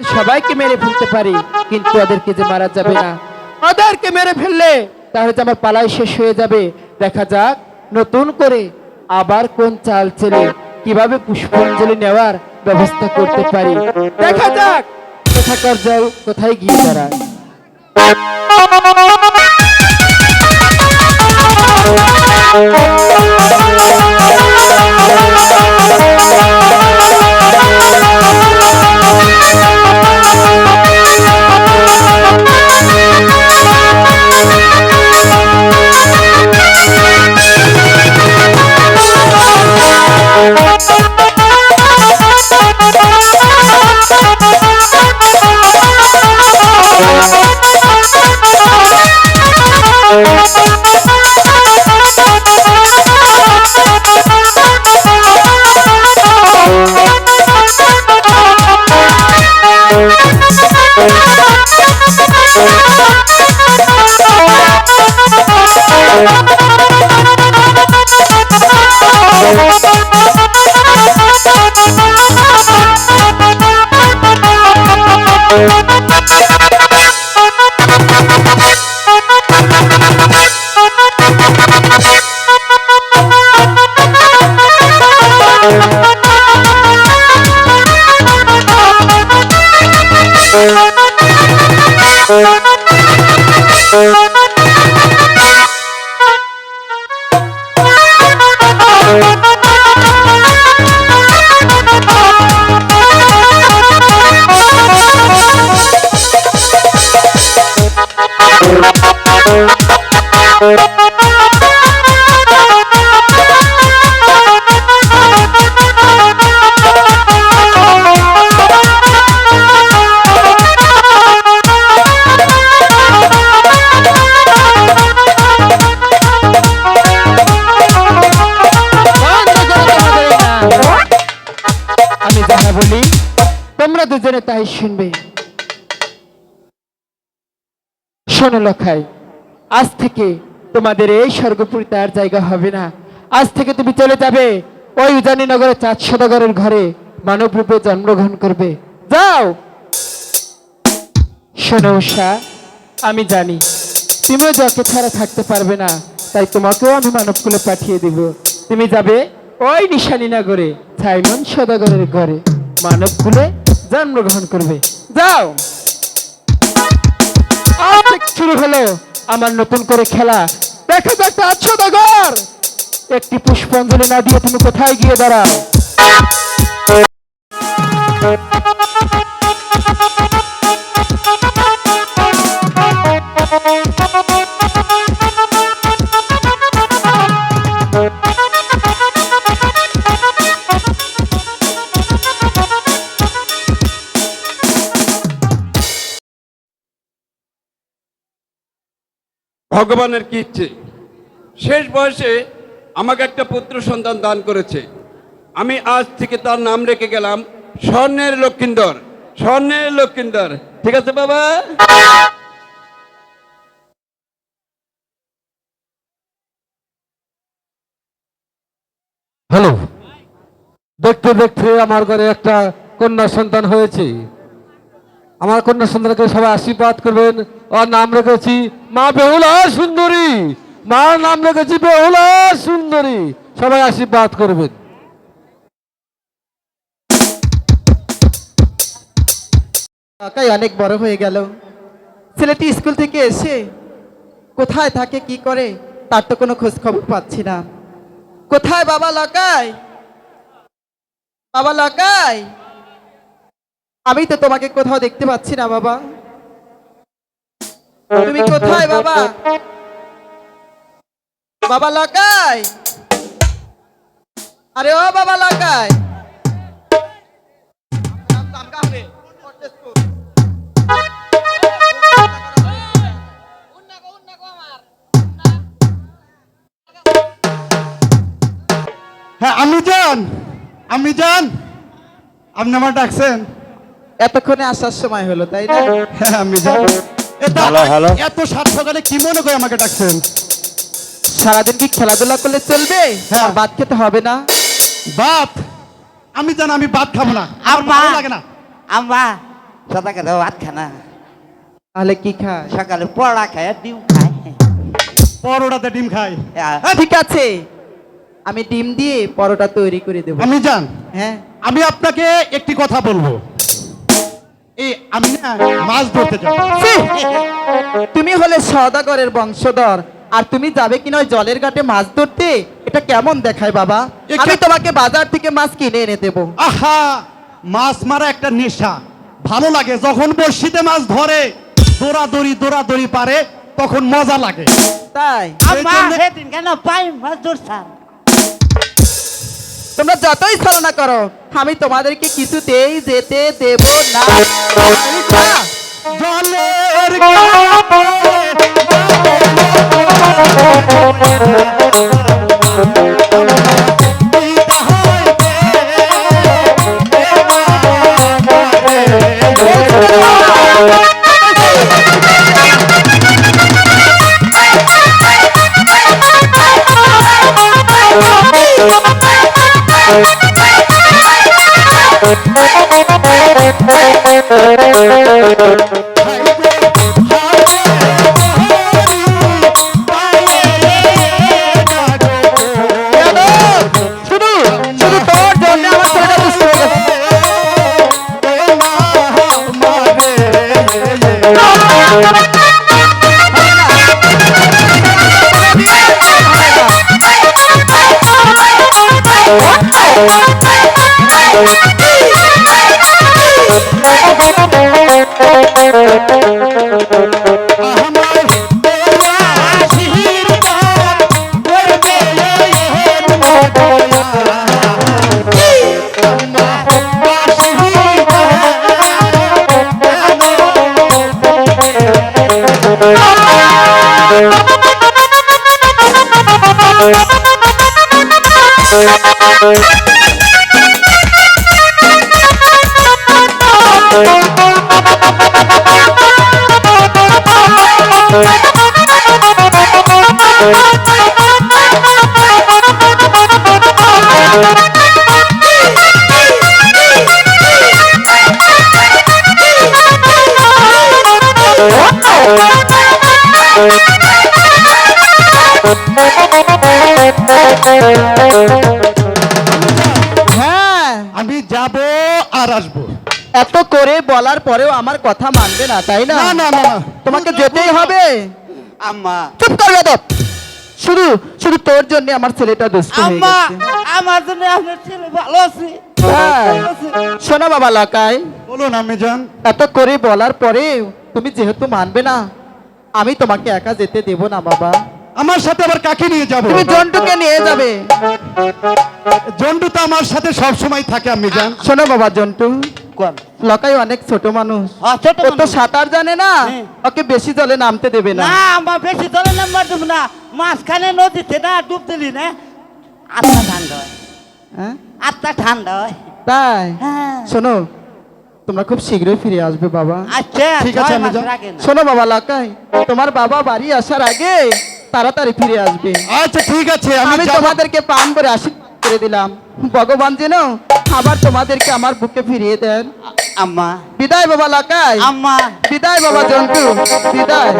সবাইকে মেরে ফেলতে পারি, কিন্তু ওদেরকে যে মারা যাবে না। ওদেরকে মেরে ফেললে তাহলে আমার পালাই শেষ হয়ে যাবে। দেখা যাক নতুন করে আবার কোন চাল চেলে কীভাবে পুষ্পাঞ্জলি নেওয়ার ব্যবস্থা করতে পারি। দেখা যাক কোথাকার জল, কোথায় গিয়ে দাঁড়ায়। বন্ধ তোমরা দুজনে তাই শুনবে। শোনো লখাই, আজ থেকে তোমাদের এই স্বর্গপুরীতে আর জায়গা হবে না। আজ থেকে তুমি চলে যাবে ওই উজানি নগরের চাঁদ সদাগরের ঘরে, মানব রূপে জন্মগ্রহণ করবে। যাও! শোনো উষা আমি জানি তুমিও জকে ছাড়া থাকতে পারবে না, তাই তোমাকেও আমি মানবকুলে পাঠিয়ে দিব। তুমি যাবে ওই নিশানী নগরে, সাইমন সদাগরের ঘরে, মানবকুলে জন্মগ্রহণ করবে। যাও। শুরু হলো আমার নতুন করে খেলা। দেখো দেখতে আছো দেখার একটি পুষ্পাঞ্জলি না দিয়ে তুমি কোথায় গিয়ে দাঁড়াও? ভগবানের কি ইচ্ছে? শেষ বয়সে আমাকে একটা পুত্র সন্তান দান করেছে। আমি আজ থেকে তার নাম রেখে গেলাম স্বর্ণের লক্ষিন্দর স্বর্ণের লক্ষিন্দর। ঠিক আছে বাবা? হ্যালো। দেখতে দেখতে আমার ঘরে একটা কন্যা সন্তান হয়েছে। আমার কন্যা সন্তানকে সবাই আশীর্বাদ করবেন। ওর নাম রেখেছি মা বেহুলা সুন্দরী। মার নাম রেখেছি বেহুলা সুন্দরী। সবাই আশীর্বাদ করবেন। কাকাই অনেক বড় হয়ে গেল। ছেলেটি স্কুল থেকে এসে কোথায় থাকে, কি করে, তার তো কোনো খোঁজ খবর পাচ্ছি না। কোথায় বাবা লকাই? বাবা লকাই? আমি তো তোমাকে কোথাও দেখতে পাচ্ছি না, বাবা। তুমি কোথায়, বাবা? বাবা, লকাই। আরে ও বাবা, লকাই। হ্যাঁ আমি যান আমি যান আপনি আমার ডাকছেন? এতক্ষণে আসার সময় হলো তাই না? হ্যাঁ আমি যান হ্যালো, হ্যালো। এত সাত সকালে কি মনে করে আমাকে ডাকছেন? সারাদিন কি খেলাধুলা করলে চলবে? হ্যাঁ। ভাত খেতে হবে না? বাত আমি জান আমি ভাত খাব না। আমার ভালো লাগে না। আম্মা সদাকে তো ভাত খানা তাহলে কি খায়? সকালে পড়া খায় আর ডিম খায়। পরোটাতে ডিম খাই আহ, ঠিক আছে। আমি ডিম দিয়ে পরোটা তৈরি করে দেবো। আমি জান। হ্যাঁ। আমি আপনাকে একটি কথা বলব। এই আমি না মাছ ধরতে যাব। তুমি হলে সওদাগরের বংশধর আর তুমি যাবে কিনা ওই জলের ঘাটে মাছ ধরতে? এটা কেমন দেখায় বাবা? আমি তোমাকে বাজার থেকে মাছ কিনে এনে দেবো। আহা! মাছ মারা একটা নেশা। ভালো লাগে যখন বড়শিতে মাছ ধরে দৌড়াদৌড়ি দৌড়াদৌড়ি পারে তখন মজা লাগে। তাই? আম্মা কেন পাই মাছ ধরছাম? তোমরা যতই ছলনা করো আমি তোমাদেরকে কিছুতেই যেতে দেব না জলের শুধু Bye. হ্যাঁ বলার পরেও আমার কথা মানবে না তাই না? না না তোমাকে যেতেই হবে। আম্মা। চুপ কর বেদব। শুধু শুধু তোর জন্য আমার ছেলেটা দুষ্ট হয়ে আম্মা আমার জন্য আপনার ছেলে ভালো আছে? শোনো বাবা লকাই। বলুন আমি যান এত করে বলার পরে তুমি যেহেতু মানবে না আমি তোমাকে একা যেতে দেব না বাবা। আমার সাথে আবার কাকে নিয়ে যাব? তুমি জন্টুকে নিয়ে যাবে। জন্টু তো আমার সাথে সব সময় থাকে আমি যান শোনো বাবা জন্টু। কোন? লকাই অনেক ছোট মানুষ। হ্যাঁ, ছোট ও তো মানুষ। সাঁতার জানে না হ্যাঁ। ওকে বেশি জলে নামতে দেবে না। না আমার বেশি ধরে নাম্বার দেবো না। মাঝখানে নদীতে না ডুব দিলি না? আত্মা ঠান্ডা হয়। হ্যাঁ? আত্মা ঠান্ডা হয়। তাই? হ্যাঁ। শোনো তোমরা খুব শীঘ্রই ফিরে আসবে বাবা। আচ্ছা ঠিক আছে, ছয় আমি মাস যাও। রাখে না। শোনো বাবা লাকাই তোমার বাবা বাড়ি আসার আগে তাড়াতাড়ি ফিরে আসবে। আচ্ছা ঠিক আছে আমি আমি যাব। তোমাদেরকে পান করে আশীর্বাদ করে দিলাম। ভগবান যেন আবার তোমাদেরকে আমার বুকে ফিরিয়ে দেন। আম্মা। বিদায় বাবা লাকাই। আম্মা। বিদায় বাবা জন্তু বিদায়।